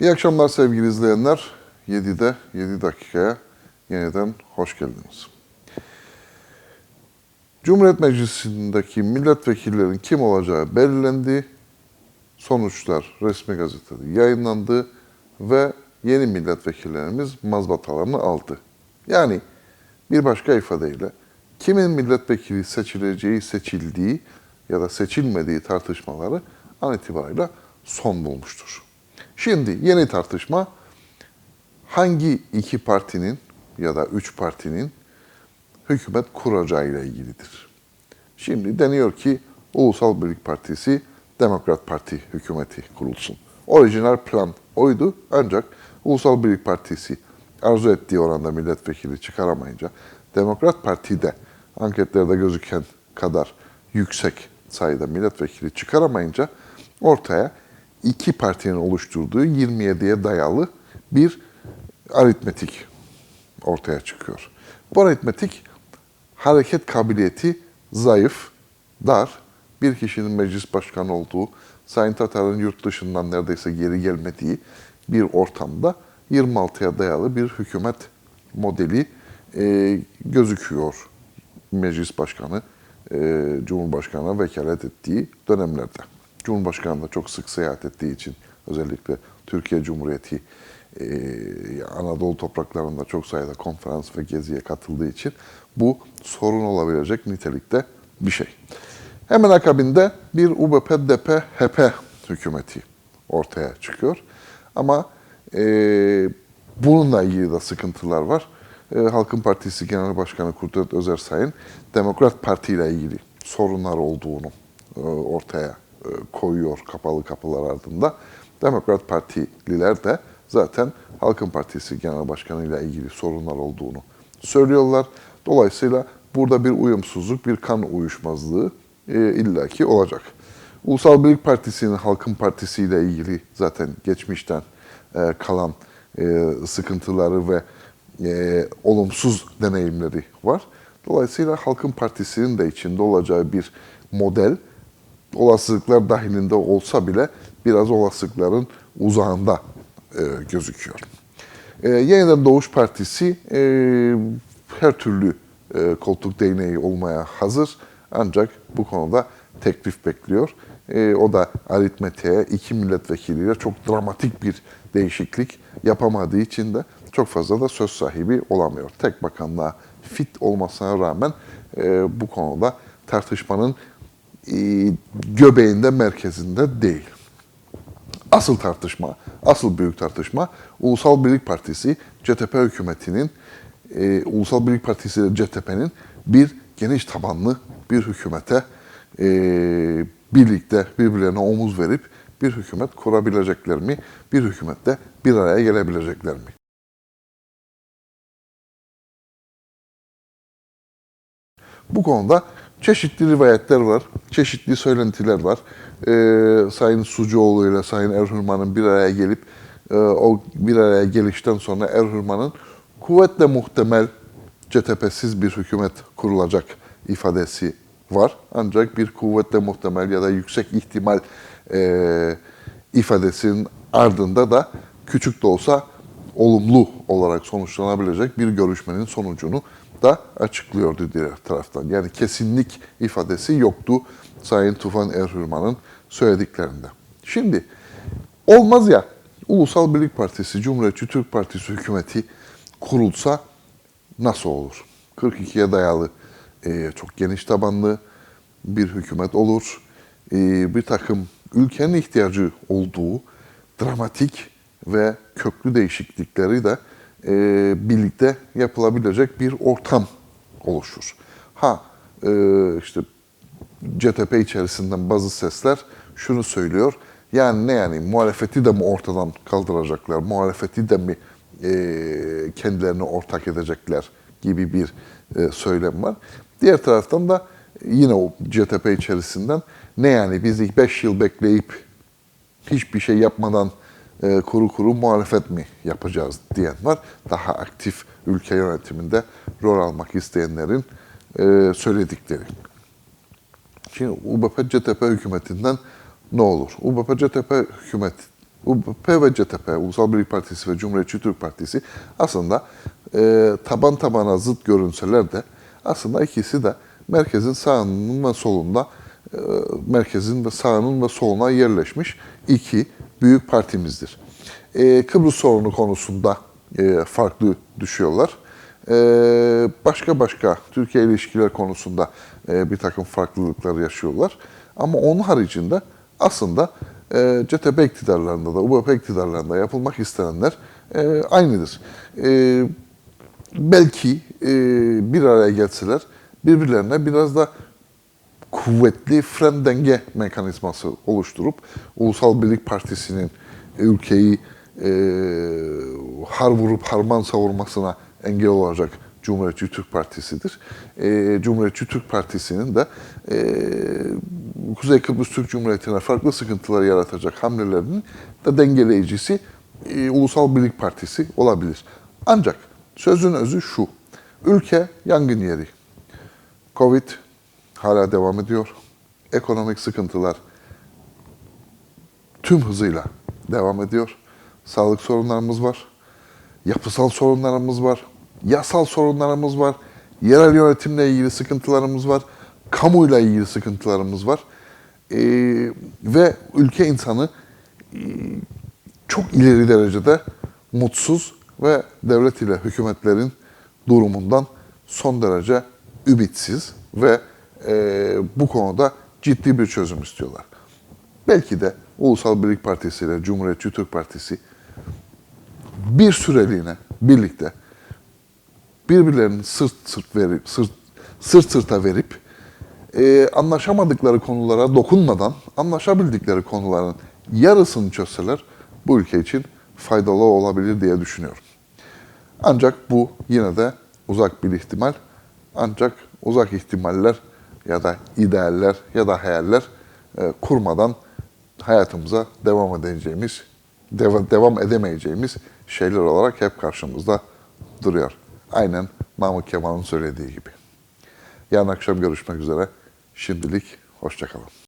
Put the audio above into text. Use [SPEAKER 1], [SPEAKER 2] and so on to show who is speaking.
[SPEAKER 1] İyi akşamlar sevgili izleyenler. 7'de 7 dakikaya yeniden hoş geldiniz. Cumhuriyet Meclisi'ndeki milletvekillerin kim olacağı belirlendi. Sonuçlar resmi gazetede yayınlandı ve yeni milletvekillerimiz mazbatalarını aldı. Yani bir başka ifadeyle kimin milletvekili seçileceği, seçildiği ya da seçilmediği tartışmaları an itibariyle son bulmuştur. Şimdi yeni tartışma hangi iki partinin ya da üç partinin hükümet kuracağıyla ilgilidir. Şimdi deniyor ki Ulusal Birlik Partisi Demokrat Parti hükümeti kurulsun. Orijinal plan oydu ancak Ulusal Birlik Partisi arzu ettiği oranda milletvekili çıkaramayınca Demokrat Parti de anketlerde gözüken kadar yüksek sayıda milletvekili çıkaramayınca ortaya iki partinin oluşturduğu 27'ye dayalı bir aritmetik ortaya çıkıyor. Bu aritmetik hareket kabiliyeti zayıf, dar, bir kişinin meclis başkanı olduğu, Sayın Tatar'ın yurt dışından neredeyse geri gelmediği bir ortamda 26'ya dayalı bir hükümet modeli e, gözüküyor meclis başkanı, e, Cumhurbaşkanı'na vekalet ettiği dönemlerde. Cumhurbaşkanı da çok sık seyahat ettiği için özellikle Türkiye Cumhuriyeti e, Anadolu topraklarında çok sayıda konferans ve geziye katıldığı için bu sorun olabilecek nitelikte bir şey. Hemen akabinde bir UBP-DP-HP hükümeti ortaya çıkıyor. Ama e, bununla ilgili de sıkıntılar var. E, Halkın Partisi Genel Başkanı Kudret Özersay'ın Demokrat Parti ile ilgili sorunlar olduğunu e, ortaya koyuyor kapalı kapılar ardında. Demokrat Partililer de zaten Halkın Partisi Genel Başkanı ile ilgili sorunlar olduğunu söylüyorlar. Dolayısıyla burada bir uyumsuzluk, bir kan uyuşmazlığı e, illaki olacak. Ulusal Birlik Partisi'nin Halkın Partisi ile ilgili zaten geçmişten e, kalan e, sıkıntıları ve e, olumsuz deneyimleri var. Dolayısıyla Halkın Partisi'nin de içinde olacağı bir model olasılıklar dahilinde olsa bile biraz olasılıkların uzağında e, gözüküyor. E, yeniden Doğuş Partisi e, her türlü e, koltuk değneği olmaya hazır ancak bu konuda teklif bekliyor. E, o da aritmetiğe iki milletvekiliyle çok dramatik bir değişiklik yapamadığı için de çok fazla da söz sahibi olamıyor. Tek bakanlığa fit olmasına rağmen e, bu konuda tartışmanın göbeğinde, merkezinde değil. Asıl tartışma, asıl büyük tartışma Ulusal Birlik Partisi, CTP hükümetinin, e, Ulusal Birlik Partisi ile CTP'nin bir geniş tabanlı bir hükümete e, birlikte birbirlerine omuz verip bir hükümet kurabilecekler mi? Bir hükümette bir araya gelebilecekler mi? Bu konuda çeşitli rivayetler var, çeşitli söylentiler var. Ee, Sayın Sucuoğlu ile Sayın Erhürman'ın bir araya gelip e, o bir araya gelişten sonra Erhürman'ın kuvvetle muhtemel CTP'siz bir hükümet kurulacak ifadesi var. Ancak bir kuvvetle muhtemel ya da yüksek ihtimal e, ifadesinin ardında da küçük de olsa olumlu olarak sonuçlanabilecek bir görüşmenin sonucunu da açıklıyordu diğer taraftan. Yani kesinlik ifadesi yoktu Sayın Tufan Erhürman'ın söylediklerinde. Şimdi olmaz ya Ulusal Birlik Partisi, Cumhuriyetçi Türk Partisi hükümeti kurulsa nasıl olur? 42'ye dayalı e, çok geniş tabanlı bir hükümet olur. E, bir takım ülkenin ihtiyacı olduğu dramatik ve köklü değişiklikleri de e, birlikte yapılabilecek bir ortam oluşur. Ha e, işte CTP içerisinden bazı sesler şunu söylüyor. Yani ne yani muhalefeti de mi ortadan kaldıracaklar, muhalefeti de mi e, kendilerini ortak edecekler gibi bir e, söylem var. Diğer taraftan da yine o CTP içerisinden ne yani biz ilk 5 yıl bekleyip hiçbir şey yapmadan e, kuru kuru muhalefet mi yapacağız diyen var. Daha aktif ülke yönetiminde rol almak isteyenlerin e, söyledikleri. Şimdi UBP-CTP hükümetinden ne olur? UBP-CTP hükümet UBP ve CTP, Ulusal Birlik Partisi ve Cumhuriyetçi Türk Partisi aslında e, taban tabana zıt görünseler de aslında ikisi de merkezin sağının ve solunda e, merkezin ve sağının ve soluna yerleşmiş iki büyük partimizdir. E, Kıbrıs sorunu konusunda e, farklı düşüyorlar. E, başka başka Türkiye ilişkiler konusunda e, bir takım farklılıklar yaşıyorlar. Ama onun haricinde aslında e, CTP iktidarlarında da, UBP iktidarlarında yapılmak istenenler e, aynıdır. E, belki e, bir araya gelseler birbirlerine biraz da kuvvetli fren denge mekanizması oluşturup Ulusal Birlik Partisi'nin ülkeyi e, har vurup harman savurmasına engel olacak Cumhuriyetçi Türk Partisi'dir. E, Cumhuriyetçi Türk Partisi'nin de e, Kuzey Kıbrıs Türk Cumhuriyeti'ne farklı sıkıntılar yaratacak hamlelerinin de dengeleyicisi e, Ulusal Birlik Partisi olabilir. Ancak sözün özü şu, ülke yangın yeri. Covid hala devam ediyor. Ekonomik sıkıntılar tüm hızıyla devam ediyor. Sağlık sorunlarımız var. Yapısal sorunlarımız var. Yasal sorunlarımız var. Yerel yönetimle ilgili sıkıntılarımız var. Kamuyla ilgili sıkıntılarımız var. Ee, ve ülke insanı e, çok ileri derecede mutsuz ve devlet ile hükümetlerin durumundan son derece ümitsiz ve e, bu konuda ciddi bir çözüm istiyorlar. Belki de Ulusal Birlik Partisi ile Cumhuriyetçi Türk Partisi bir süreliğine birlikte birbirlerini sırt sırt verip sırt sırt sırta verip e, anlaşamadıkları konulara dokunmadan anlaşabildikleri konuların yarısını çözseler bu ülke için faydalı olabilir diye düşünüyorum. Ancak bu yine de uzak bir ihtimal. Ancak uzak ihtimaller ya da idealler ya da hayaller e, kurmadan hayatımıza devam edeceğimiz, deva- devam edemeyeceğimiz şeyler olarak hep karşımızda duruyor. Aynen Namık Kemal'ın söylediği gibi. Yarın akşam görüşmek üzere. Şimdilik hoşçakalın.